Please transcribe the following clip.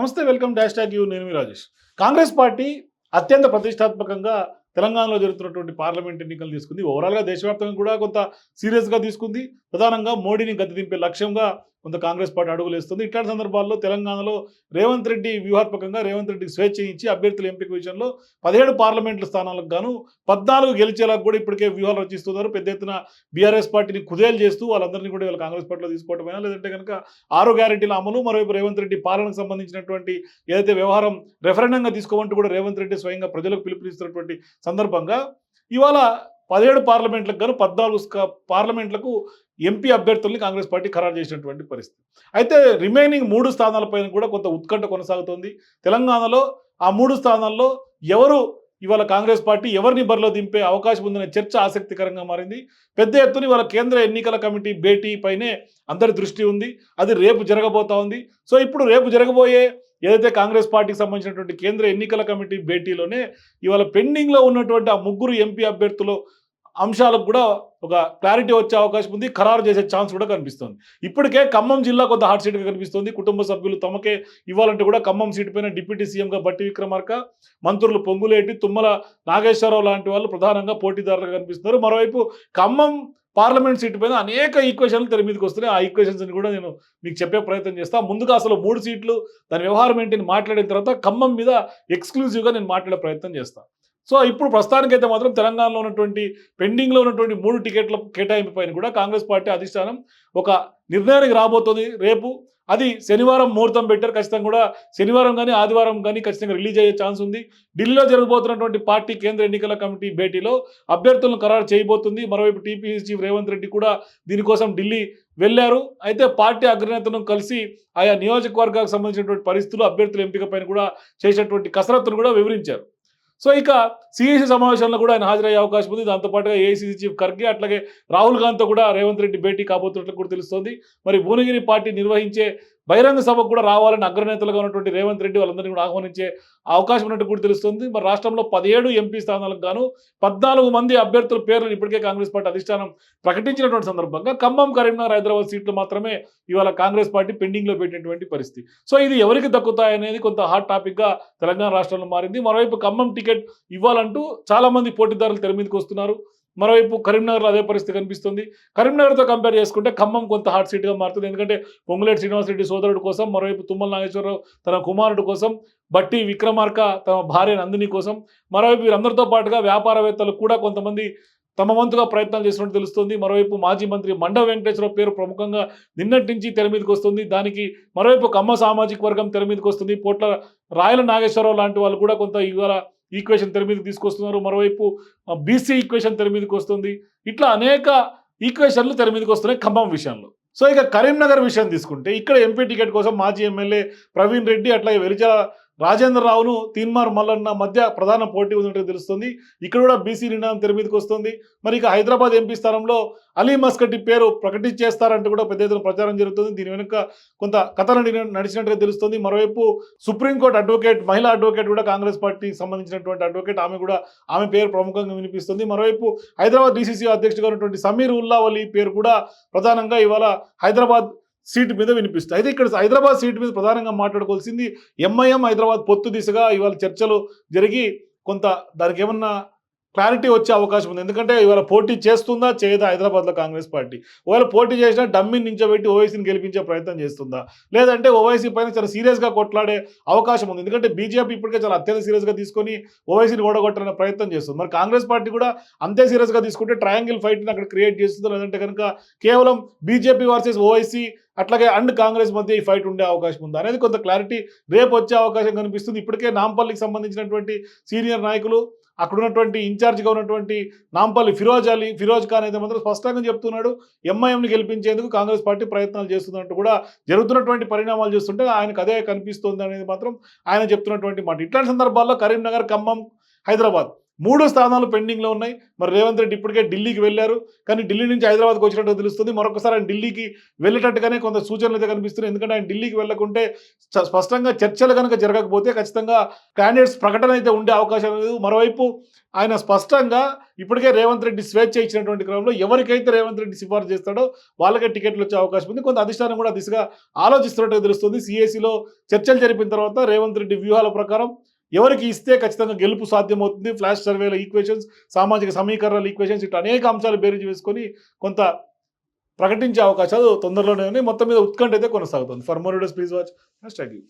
నమస్తే welcome dash tag you నేను మీ Rajesh. Congress party అత్యంత ప్రతిష్టాత్మకంగా తెలంగాణలో జరుగుతున్నటువంటి పార్లమెంట్ ఎన్నికలు తీసుకుంది. ఓవరాల్గా దేశవ్యాప్తంగా కూడా కొంత సీరియస్గా తీసుకుంది. ప్రధానంగా మోడీని గద్దె దింపే లక్ష్యంగా కొంత కాంగ్రెస్ పార్టీ అడుగులు వేస్తుంది. ఇట్లాంటి సందర్భాల్లో తెలంగాణలో రేవంత్ రెడ్డి వ్యూహాత్మకంగా రేవంత్ రెడ్డికి స్వేచ్ఛ ఇచ్చి అభ్యర్థుల ఎంపిక విషయంలో పదిహేడు పార్లమెంట్ల స్థానాలకు గాను పద్నాలుగు గెలిచేలా కూడా ఇప్పటికే వ్యూహాలు రచిస్తున్నారు. పెద్ద ఎత్తున బీఆర్ఎస్ పార్టీని కుదేలు చేస్తూ వాళ్ళందరినీ కూడా వీళ్ళు కాంగ్రెస్ పార్టీలో తీసుకోవటమైనా? లేదంటే కనుక ఆరు గ్యారెంటీల అమలు మరోవైపు రేవంత్ రెడ్డి పాలనకు సంబంధించినటువంటి ఏదైతే వ్యవహారం రెఫరెండంగా తీసుకోమంటూ కూడా రేవంత్ రెడ్డి స్వయంగా ప్రజలకు పిలుపునిస్తున్నటువంటి సందర్భంగా ఇవాళ పదిహేడు పార్లమెంట్లకు గాను పద్నాలుగు పార్లమెంట్లకు ఎంపీ అభ్యర్థుల్ని కాంగ్రెస్ పార్టీ ఖరారు చేసినటువంటి పరిస్థితి. అయితే రిమైనింగ్ మూడు స్థానాలపైన కూడా కొంత ఉత్కంఠ కొనసాగుతోంది. తెలంగాణలో ఆ మూడు స్థానాల్లో ఎవరు ఇవాళ కాంగ్రెస్ పార్టీ ఎవరిని బరిలో దింపే అవకాశం ఉందనే చర్చ ఆసక్తికరంగా మారింది. పెద్ద ఎత్తున ఇవాళ కేంద్ర ఎన్నికల కమిటీ భేటీ పైనే అందరి దృష్టి ఉంది. అది రేపు జరగబోతా ఉంది. సో ఇప్పుడు రేపు జరగబోయే ఏదైతే కాంగ్రెస్ పార్టీకి సంబంధించినటువంటి కేంద్ర ఎన్నికల కమిటీ భేటీలోనే ఇవాళ పెండింగ్లో ఉన్నటువంటి ఆ ముగ్గురు ఎంపీ అభ్యర్థులు అంశాలకు కూడా ఒక క్లారిటీ వచ్చే అవకాశం ఉంది ఖరారు చేసే ఛాన్స్ కూడా కనిపిస్తుంది. ఇప్పటికే ఖమ్మం జిల్లా కొంత హాట్ సీట్గా కనిపిస్తుంది. కుటుంబ సభ్యులు తమకే ఇవ్వాలంటే కూడా ఖమ్మం సీటు పైన డిప్యూటీ సీఎంగా బట్టి విక్రమార్క మంత్రులు పొంగులేటి తుమ్మల నాగేశ్వరరావు లాంటి వాళ్ళు ప్రధానంగా పోటీదారులుగా కనిపిస్తున్నారు. మరోవైపు ఖమ్మం పార్లమెంట్ సీటు పైన అనేక ఈక్వేషన్లు తెర మీదకి వస్తున్నాయి. ఆ ఈక్వేషన్స్ కూడా నేను మీకు చెప్పే ప్రయత్నం చేస్తాను ముందుగా అసలు మూడు సీట్లు దాని వ్యవహారం ఏంటి అని మాట్లాడిన తర్వాత ఖమ్మం మీద ఎక్స్క్లూజివ్గా నేను మాట్లాడే ప్రయత్నం చేస్తాను సో ఇప్పుడు ప్రస్తుతానికైతే మాత్రం తెలంగాణలో ఉన్నటువంటి పెండింగ్లో ఉన్నటువంటి మూడు టికెట్ల కేటాయింపు పైన కూడా కాంగ్రెస్ పార్టీ అధిష్టానం ఒక నిర్ణయానికి రాబోతుంది. రేపు అది శనివారం ముహూర్తం పెట్టారు. ఖచ్చితంగా కూడా శనివారం కానీ ఆదివారం కానీ ఖచ్చితంగా రిలీజ్ అయ్యే ఛాన్స్ ఉంది. ఢిల్లీలో జరగబోతున్నటువంటి పార్టీ కేంద్ర ఎన్నికల కమిటీ భేటీలో అభ్యర్థులను ఖరారు చేయబోతుంది. మరోవైపు టీపీసీ చీఫ్ రేవంత్ రెడ్డి కూడా దీనికోసం ఢిల్లీ వెళ్ళారు. అయితే పార్టీ అగ్రనేతలను కలిసి ఆయా నియోజకవర్గాలకు సంబంధించినటువంటి పరిస్థితులు అభ్యర్థుల ఎంపిక పైన కూడా చేసినటువంటి కసరత్తును కూడా వివరించారు. సో ఇక సిఈసి సమావేశంలో కూడా ఆయన హాజరయ్యే అవకాశం ఉంది. దాంతోపాటుగా ఏఐసీసీ చీఫ్ ఖర్గే అట్లాగే రాహుల్ గాంధీతో కూడా రేవంత్ రెడ్డి భేటీ కాబోతున్నట్లు కూడా తెలుస్తోంది. మరి భువనగిరి పార్టీ నిర్వహించే బహిరంగ సభకు కూడా రావాలని అగ్రనేతలుగా ఉన్నటువంటి రేవంత్ రెడ్డి వాళ్ళందరినీ కూడా ఆహ్వానించే అవకాశం ఉన్నట్టు కూడా తెలుస్తుంది. మరి రాష్ట్రంలో పదిహేడు ఎంపీ స్థానాలకు గాను పద్నాలుగు మంది అభ్యర్థుల పేర్లను ఇప్పటికే కాంగ్రెస్ పార్టీ అధిష్టానం ప్రకటించినటువంటి సందర్భంగా ఖమ్మం కరీంనగర్ హైదరాబాద్ సీట్లు మాత్రమే ఇవాళ కాంగ్రెస్ పార్టీ పెండింగ్లో పెట్టినటువంటి పరిస్థితి. సో ఇది ఎవరికి దక్కుతాయనేది కొంత హాట్ టాపిక్గా తెలంగాణ రాష్ట్రంలో మారింది. మరోవైపు ఖమ్మం టికెట్ ఇవ్వాలంటూ చాలా మంది పోటీదారులు తెర మీదకి వస్తున్నారు. మరోవైపు కరీంనగర్లో అదే పరిస్థితి కనిపిస్తుంది. కరీంనగర్తో కంపేర్ చేసుకుంటే ఖమ్మం కొంత హాట్ సీట్గా మారుతుంది. ఎందుకంటే పొంగులేటి శ్రీనివాసరెడ్డి సోదరుడు కోసం మరోవైపు తుమ్మల నాగేశ్వరరావు తన కుమారుడు కోసం బట్టి విక్రమార్క తమ భార్య నందిని కోసం మరోవైపు వీరందరితో పాటుగా వ్యాపారవేత్తలు కూడా కొంతమంది తమ వంతుగా ప్రయత్నాలు చేసినట్టు తెలుస్తుంది. మరోవైపు మాజీ మంత్రి మండవ వెంకటేశ్వరరావు పేరు ప్రముఖంగా నిన్నటి నుంచి తెర మీదకి వస్తుంది. దానికి మరోవైపు కమ్మ సామాజిక వర్గం తెర మీదకి వస్తుంది. పోట్ల రాయల నాగేశ్వరరావు లాంటి వాళ్ళు కూడా కొంత ఇవాళ ఈక్వేషన్ తెర మీదకి తీసుకొస్తున్నారు. మరోవైపు బీసీ ఈక్వేషన్ తెర మీదకి వస్తుంది. ఇట్లా అనేక ఈక్వేషన్లు తెర మీదకి వస్తున్నాయి ఖమ్మం విషయంలో. సో ఇక కరీంనగర్ విషయం తీసుకుంటే ఇక్కడ ఎంపీ టికెట్ కోసం మాజీ ఎమ్మెల్యే ప్రవీణ్ రెడ్డి అట్లాగే వెలిచల రాజేంద్ర రావును తీన్మార్ మల్లన్న మధ్య ప్రధాన పోటీ ఉన్నట్టు తెలుస్తుంది. ఇక్కడ కూడా బీసీ నిర్ణయం తెర మీదకి వస్తుంది. మరి ఇక హైదరాబాద్ ఎంపీ స్థానంలో అలీ మస్కటి పేరు ప్రకటించేస్తారంటూ కూడా పెద్ద ఎత్తున ప్రచారం జరుగుతుంది. దీని వెనుక కొంత కథ నడిచినట్టుగా తెలుస్తుంది. మరోవైపు సుప్రీంకోర్టు అడ్వకేట్ మహిళా అడ్వకేట్ కూడా కాంగ్రెస్ పార్టీకి సంబంధించినటువంటి అడ్వకేట్ ఆమె కూడా ఆమె పేరు ప్రముఖంగా వినిపిస్తుంది. మరోవైపు హైదరాబాద్ డీసీసీ అధ్యక్షుడిగా ఉన్నటువంటి సమీర్ ఉల్లావలి పేరు కూడా ప్రధానంగా ఇవాళ హైదరాబాద్ సీటు మీద వినిపిస్తుంది. అయితే ఇక్కడ హైదరాబాద్ సీటు మీద ప్రధానంగా మాట్లాడుకోవాల్సింది ఎంఐఎం హైదరాబాద్ పొత్తు దిశగా ఇవాళ చర్చలు జరిగి కొంత దానికి ఏమన్నా క్లారిటీ వచ్చే అవకాశం ఉంది. ఎందుకంటే ఇవాళ పోటీ చేస్తుందా చేయదా హైదరాబాద్లో కాంగ్రెస్ పార్టీ? ఒకవేళ పోటీ చేసినా డమ్మిని నించోబెట్టి ఓవైసీని గెలిపించే ప్రయత్నం చేస్తుందా? లేదంటే ఓవైసీ పైన చాలా సీరియస్గా కొట్లాడే అవకాశం ఉంది. ఎందుకంటే బీజేపీ ఇప్పటికే చాలా అత్యంత సీరియస్గా తీసుకొని ఓవైసీని ఓడగొట్టాలనే ప్రయత్నం చేస్తుంది. మరి కాంగ్రెస్ పార్టీ కూడా అంతే సీరియస్గా తీసుకుంటే ట్రయాంగిల్ ఫైట్ని అక్కడ క్రియేట్ చేస్తుందో? లేదంటే కనుక కేవలం బీజేపీ వర్సెస్ ఓవైసీ అట్లాగే అండ్ కాంగ్రెస్ మధ్య ఈ ఫైట్ ఉండే అవకాశం ఉంది? అనేది కొంత క్లారిటీ రేపు వచ్చే అవకాశం కనిపిస్తుంది. ఇప్పటికే నాంపల్లికి సంబంధించినటువంటి సీనియర్ నాయకులు అక్కడ ఉన్నటువంటి ఇన్ఛార్జ్గా ఉన్నటువంటి నాంపల్లి ఫిరోజ్ అలీ ఫిరోజ్ ఖాన్ అయితే మాత్రం స్పష్టంగా చెప్తున్నాడు ఎంఐఎంని గెలిపించేందుకు కాంగ్రెస్ పార్టీ ప్రయత్నాలు చేస్తున్నట్టు కూడా జరుగుతున్నటువంటి పరిణామాలు చూస్తుంటే ఆయనకు అదే కనిపిస్తుంది అనేది మాత్రం ఆయన చెప్తున్నటువంటి మాట. ఇట్లాంటి సందర్భాల్లో కరీంనగర్ ఖమ్మం హైదరాబాద్ మూడు స్థానాలు పెండింగ్లో ఉన్నాయి. మరి రేవంత్ రెడ్డి ఇప్పటికే ఢిల్లీకి వెళ్ళారు. కానీ ఢిల్లీ నుంచి హైదరాబాద్కి వచ్చినట్టు తెలుస్తుంది. మరొకసారి ఆయన ఢిల్లీకి వెళ్ళేటట్టుగానే కొంత సూచనలు అయితే కనిపిస్తున్నాయి. ఎందుకంటే ఆయన ఢిల్లీకి వెళ్ళకుంటే స్పష్టంగా చర్చలు కనుక జరగకపోతే ఖచ్చితంగా క్యాండిడేట్స్ ప్రకటన అయితే ఉండే అవకాశం లేదు. మరోవైపు ఆయన స్పష్టంగా ఇప్పటికే రేవంత్ రెడ్డి స్వేచ్ఛ ఇచ్చినటువంటి క్రమంలో ఎవరికైతే రేవంత్ రెడ్డి సిఫార్సు చేస్తాడో వాళ్ళకే టికెట్లు వచ్చే అవకాశం ఉంది. కొంత అధిష్టానం కూడా దిశగా ఆలోచిస్తున్నట్టుగా తెలుస్తుంది. సిఎస్సిలో చర్చలు జరిపిన తర్వాత రేవంత్ రెడ్డి వ్యూహాల ప్రకారం ఎవరికి ఇస్తే ఖచ్చితంగా గెలుపు సాధ్యమవుతుంది. ఫ్లాష్ సర్వేల ఈక్వేషన్స్ సామాజిక సమీకరణల ఈక్వేషన్స్ ఇట్లా అనేక అంశాలు బేరీజ్ వేసుకొని కొంత ప్రకటించే అవకాశాలు తొందరలోనే ఉన్నాయి. మొత్తం మీద ఉత్కంఠ అయితే కొనసాగుతుంది. For more please watch next you